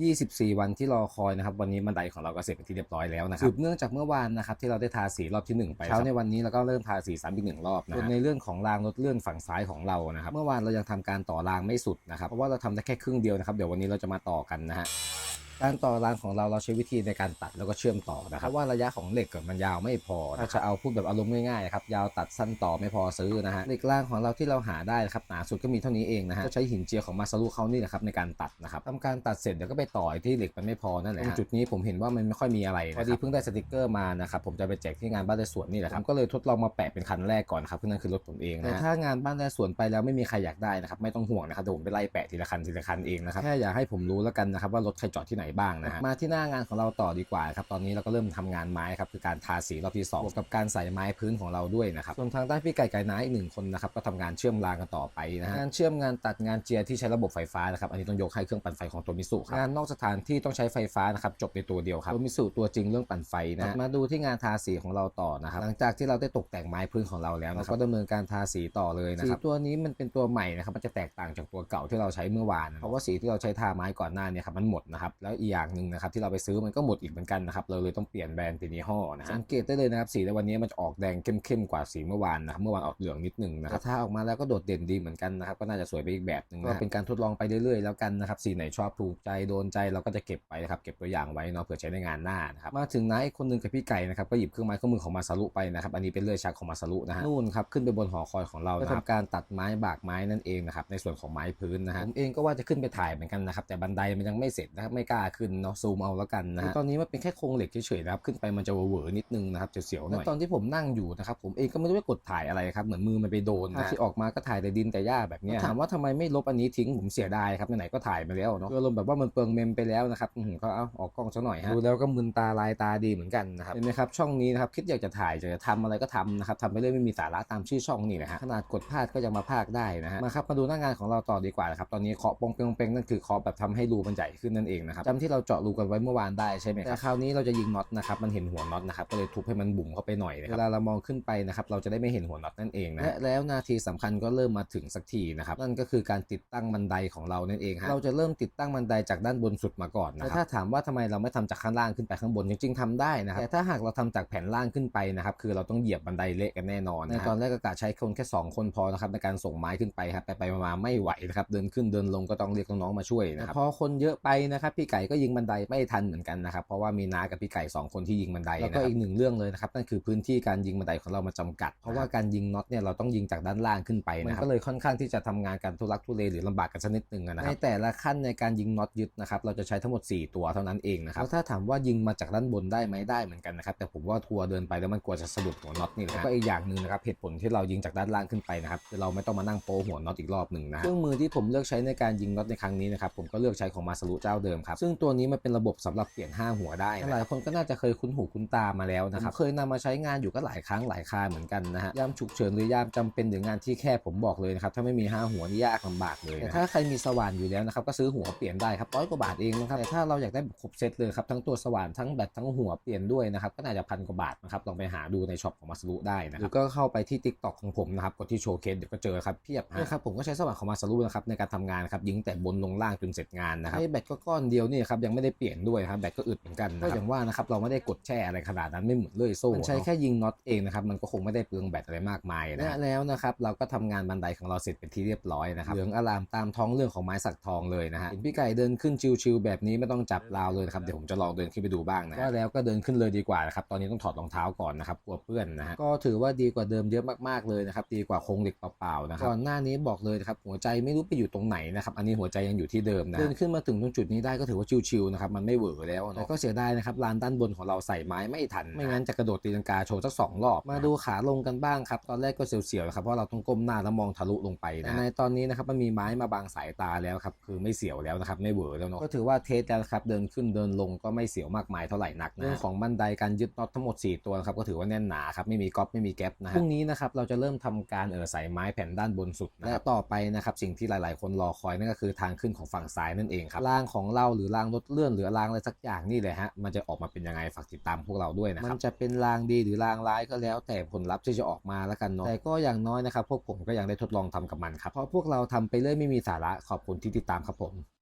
24 วันที่รอคอยนะครับวันนี้บันไดของเราก็เสร็จเป็นที่เรียบร้อยแล้วนะครับสืบเนื่องจากเมื่อวานนะครับที่เราได้ทาสีรอบที่ 1 ไปเช้าในวันนี้เราก็เริ่มทาสีซ้ำอีกหนึ่งรอบนะส่วนในเรื่องของรางรถเลื่อนฝั่งซ้ายของเรานะครับเมื่อวานเรายังทำการต่อรางไม่สุดนะครับเพราะว่าเราทำได้แค่ครึ่งเดียวนะครับเดี๋ยววันนี้เราจะมาต่อกันนะฮะ การต่อรางของเราเราใช้วิธีในการตัดแล้วก็เชื่อมต่อนะครับเพราะว่าระยะของเหล็กอะมันยาวไม่พอถ้าจะเอาพูดแบบอารมณ์ง่ายๆครับยาวตัดสั้นต่อไม่พอซื้อนะฮะเหล็กรางของเราที่เราหาได้นะครับหนาสุดก็มีเท่านี้เองนะฮะก็ใช้หินเจียของมาซารุเขานี่แหละครับในการตัดนะครับทำการตัดเสร็จเดี๋ยวก็ไปต่อที่เหล็กมันไม่พอนั่นแหละตรงจุดนี้ผมเห็นว่ามันไม่ค่อยมีอะไรพอดีเพิ่งได้สติกเกอร์มานะครับผมจะไปแจกที่งานบ้านในสวนนี่แหละครับผมก็เลยทดลองมาแปะเป็นคันแรกก่อนครับเพราะนั่นคือรถผมเองนะแต่ถ้างานบ้านในสวนไปแล้วไม่มีใครอยากได้นะครับไม่ต้องห่วงนะครับเดี๋ยวผมไปไล่แปะทีละคันทีละคันเองนะครับแค่อยากให้ผมรู้แล้วกันนะครับว่ารถใครจอดที่ไหนบ้างนะฮะมาที่หน้างานของเราต่อดีกว่าครับตอนนี้เราก็เริ่มทำงานไม้ครับคือการทาสีรอบที่2บวกกับการใส่ไม้พื้นของเราด้วยนะครับส่วนทางด้านพี่ไก่ไก่น้าอีกหนึ่งคนนะครับก็ทำงานเชื่อมรางกันต่อไปนะฮะงานเชื่อมงานตัดงานเจียร์ที่ใช้ระบบไฟฟ้านะครับอันนี้ต้องยกให้เครื่องปั่นไฟของตัวมิสุครับงานนอกสถานที่ต้องใช้ไฟฟ้านะครับจบในตัวเดียวครับตัวมิสุตัวจริงเรื่องปั่นไฟนะฮะมาดูที่งานทาสีของเราต่อนะครับหลังจากที่เราได้ตกแต่งไม้พื้นของเราแล้วนะครับก็ดำเนินการทาสีต่อเลยนะครับสีตัวนี้มันเป็นตัวใหม่นะครับมันจะแตกต่างจากตัวเก่าที่เราใช้เมื่อวานเพราะว่าสีที่เราใช้ทาไม้ก่อนหน้าเนี่ยครับมันหมดนะครับแล้วอีกอย่างหนึ่งนะครับที่เราไปซื้อมันก็หมดอีกเหมือนกันนะครับเราเลยต้องเปลี่ยนแบรนด์เป็นยี่ห้อนะฮะสังเกตได้เลยนะครับสีในวันนี้มันจะออกแดงเข้มๆกว่าสีเมื่อวานนะครับเมื่อวานออกเหลืองนิดนึงนะครับแต่ถ้าออกมาแล้วก็โดดเด่นดีเหมือนกันนะครับก็น่าจะสวยไปอีกแบบหนึงนะเป็นการทดลองไปเรื่อยๆแล้วกันนะครับสีไหนชอบถูกใจโดนใจเราก็จะเก็บไปนะครับเก็บตัวอย่างไว้เนาะเผื่อใช้ในงานหน้านะครับมาถึงน้าอีกคนหนึงกับพี่ไก่นะครับก็หยิบเครื่องไม้เครื่องมือของมาซารุไปนะครับอันนี้เป็นเลื่อยชักของมาซารุนะฮะนู่นครับขึ้นไปบนหอคอยของเราก็ทำการตัดไม้บากไม้นั่นเองนะครับในส่วนของไม้พื้นนะฮะผมเองก็ว่าจะขึ้นไปถ่ายเหมือนกันนะครับแต่บันไดมันยังไม่เสร็จนะครับไม่กล้าขึ้นเนาะซูมเอาแล้วกันนะฮะตอนนี้มันเป็นแค่โครงเหล็กเฉยๆนะครับขึ้นไปมันจะเหวอๆนิดนึงนะครับจะเสียวหน่อยตอนที่ผมนั่งอยู่นะครับผมเองก็ไม่รู้ว่ากดถ่ายอะไรครับเหมือนมือมันไปโดนนะที่ออกมาก็ถ่ายแต่ดินแต่หญ้าแบบเนี้ยถามว่าทำไมไม่ลบอันนี้ทิ้งผมเสียดายครับไหนๆก็ถ่ายมาแล้วเนาะคืออารมณ์แบบว่ามันเปลืองเมมไปแล้วนะครับอื้อหือก็เอาออกกล้องซะหน่อยฮะดูแล้วก็มึนตาลายตาดีเหมือนกันนะครับเห็นไหมครับช่องนี้นะครับคิดอยากจะถ่ายอยากจะทำอะไรก็ทำนะครับทำไปเรื่อยไม่มีสาระตามชื่อช่องนี่แหละฮะขนาดกดพลาดก็ยังมาพากได้นะฮะมาครับมาดูหน้างานของเราต่อดีกว่านะครับตอนนี้เคาะปองเปงเปงนั่นคือเคาะแบบทำให้รูมันใหญ่ขึ้นนั่นเองนะครับจำที่เราเจาะรูกันไว้เมื่อวานได้ใช่ไหมแต่คราวนี้เราจะยิงน็อตนะครับมันเห็นหัวน็อตนะครับก็เลยทุบให้มันบุ๋มเข้าไปหน่อยนะครับเวลาเรามองขึ้นไปนะครับเราจะได้ไม่เห็นหัวน็อตนั่นเองนะและแล้วนาทีสำคัญก็เริ่มมาถึงสักทีนะครับนั่นก็คือการติดตั้งบันไดของเรานั่นเองฮะเราจะเริ่มติดตั้งบันไดจากด้านบนสุดมาก่อนนะครับแต่ถ้าถามว่าทำไมเราไม่ทำจากข้างล่างขึ้นไปข้างบนจริงๆทำได้นะครับแต่ถ้าหากเราทำจากแผ่นล่างขึ้นไปนะครับคือเราต้องเหยียบบันไดเละกันแน่นอนในตอนแรกก็กะใช้คนแค่สองคนพอนะครับในการส่งไม้ขึ้นไปครับไปไปๆมาๆไม่ไหวนะครับเดินขึ้นเดินลงก็ต้องเรียกน้องๆมาช่วยนะครับพอคนเยอะไปนะครับพี่ไก่ก็ยิงบันไดไม่ทันเหมือนกันนะครับเพราะว่ามีน้ากับพี่ไก่สองคนที่ยิงบันไดแล้วก็อีกหนึ่งเรื่องเลยนะครับนั่นคือพื้นที่การยิงบันไดของเรามาจำกัด เพราะว่าการยิงน็อตเนี่ยเราต้องยิงจากด้านล่างขึ้นไปนะครับมันก็เลยค่อนข้างที่จะทำงานกันทุลักทุเลหรือลำบากกันสักนิดนึงอะนะครับในแต่ละขั้นในการยิงน็อตยึดนะครับเราจะใช้ทั้งหมด 4 ตัวเท่านั้นเองนะครับแล้วถ้าถามว่ายิงมาจากด้านบนได้ไหมได้เหมือนกันนะครับแต่ผมว่าทัวร์เดินไปแล้วมันกลัวจะสะดุดหัวน็อตนี่แหละแล้วก็อีกอย่างหนึ่งนะครับเหตุผลที่เรายิงจากด้านล่างขึ้นไปนะครับคือเราไม่ต้องมานั่งโป้หัวน็อตอีกรอบหนึ่งนะเครื่องมือที่ผมเลือกใช้ในการยิงน็อตในครั้งนี้นะครับผมก็เลือกใช้ของมาสรุเจ้าเดิมครับซึ่งตัวนี้มันเป็นระบบสำหรับเปลี่ยนห้าหัวได้นะหลายคนก็น่าจะเคยคุ้นหูคุ้นตามาแล้วนะครับเคยนำมาใช้งานอยู่ก็หลายครั้งหลายคราเหมือนกันนะฮะยามฉุกเฉินหรือยามจำเป็นหรืองานที่แคบผมบอกเลยนะครับถ้าไม่มีห้าหัวนี่ยากลำบากเลยแต่ถ้าใครมีสว่านอยู่แล้วนะครับก็ซื้อหัวเปลี่ยนได้ครับร้อยกว่าบาทเองนะครับแต่ถ้าเราอยากได้แบบครบเซตเลยครับทั้งตัวสว่านทั้งแบตทั้งหัวเปลี่ยนด้วยนะครับก็น่าจะพันกว่าบาทนะครับลองไปหาดูในช็อปของมาสรุได้นะหรือก็เข้าไปที่ t ิ k t o k ของผมนะครับกดที่โชว์เคสเดี๋ยวก็เจอครับเพียบนะครับผมก็ใช้สว่านของมาสรุนะครับในการทำงานครับยิงแต่บนลงล่างจนเสร็จงานนะครับไอ้แบตก็ก้อนเดียวนี่ครับยังไม่ได้เปลี่ยนด้วยครับแบตก็อึดเหมือนกันก็อย่างว่านะครับเราไม่ได้กดแช่อะไรขนาดนั้นไม่เหมือนเลื่อยโซ่มันใช้แค่ยิงน็อตเองนะครับมันก็คงไม่ได้เปลืองแบตอะไรมากมายนะและแล้วนะครับเราก็ทำงานบันไดของเราเสร็จเป็นที่เรียบร้อยนะครับเหลืองอลามตามท้องเรื่องของไม้สักทองเลยนะฮะเห็นพี่ไก่เดินขึ้นชิวๆแบบนี้ไม่ต้องจับราวเลยนะครับเดี๋ยวผมจะลองเดินขึ้นไปดูบ้างนะว่าแล้วก็เดินขึ้นเลยดีกว่านะครับตอนนี้ต้องถอดรองเท้าก่อนนะครับกลัวเปื้อนนะฮะก็ถือว่าดีกว่าเดิมเยอะมากๆเลยนะครับดีกว่าโครงเหล็กเปล่าๆนะครับก่อนหน้านี้บอกเลยนะครับหัวใจไม่รู้ไปอยู่ตรงไหนนะครับอันนี้หัวใจยังอยู่ที่เดิมนะเดินขึ้นมาถึงตรงจุดนี้ได้ก็ถือว่าชิวๆนะครับมันไม่เหวอแล้วแต่ก็เสียดายนะครับลานด้านบนของเราใส่ไม้ไม่ทัน ไม่งั้นจะกระโดดตีลังกาโชว์สักสองรอบ มาดูขาลงกันบ้างครับตอนแรกก็เสียวๆนะครับเพราะเราต้องก้มหน้าแล้วมองทะลุลงไปนะในตอนนี้นะครับมันมีไม้มาบังสายตาแล้วครับคือไม่เสียวแล้วนะครับไม่เหวอแล้วเนาะก็ถือว่าเทสแล้วครับเดินขึ้นเดินลงก็ไม่เสียวมากมายเท่าไหร่นักนะเรื่องของบันไดการยึดน็อตทั้งหมด 4 ตัวนะครับก็ถือว่าแน่นหนาครับไม่มีก๊อปไม่มีแก๊ปนะฮะพรุ่งนี้นะครับเราจะเริ่มทำการเออใส่ไม้แผ่นด้านบนสุดและต่อไปนะครับสิ่งที่หลาย ๆ คนรอคอยนั่นก็คือทางขึ้นของฝั่งซ้ายนั่นเองครับรางของเราหรือรางรถเลื่อนหรือรางอะไรสักอย่างนี่เลยฮะมันจะออกมาเป็นยังไงฝากติดตามพวกเราด้วยนะครับมันจะเป็นรางดีหรือรางร้ายก็แล้ว แต่ผลลัพธ์ที่จะออกมาแล้วกันเนาะแต่ก็อย่างน้อยนะครับพวกผมก็ยังได้ทดลองทำกับมันครับเพราะพวกเราทำไปเรื่อยไม่มีสาระขอบคุณที่ติดตามครับผม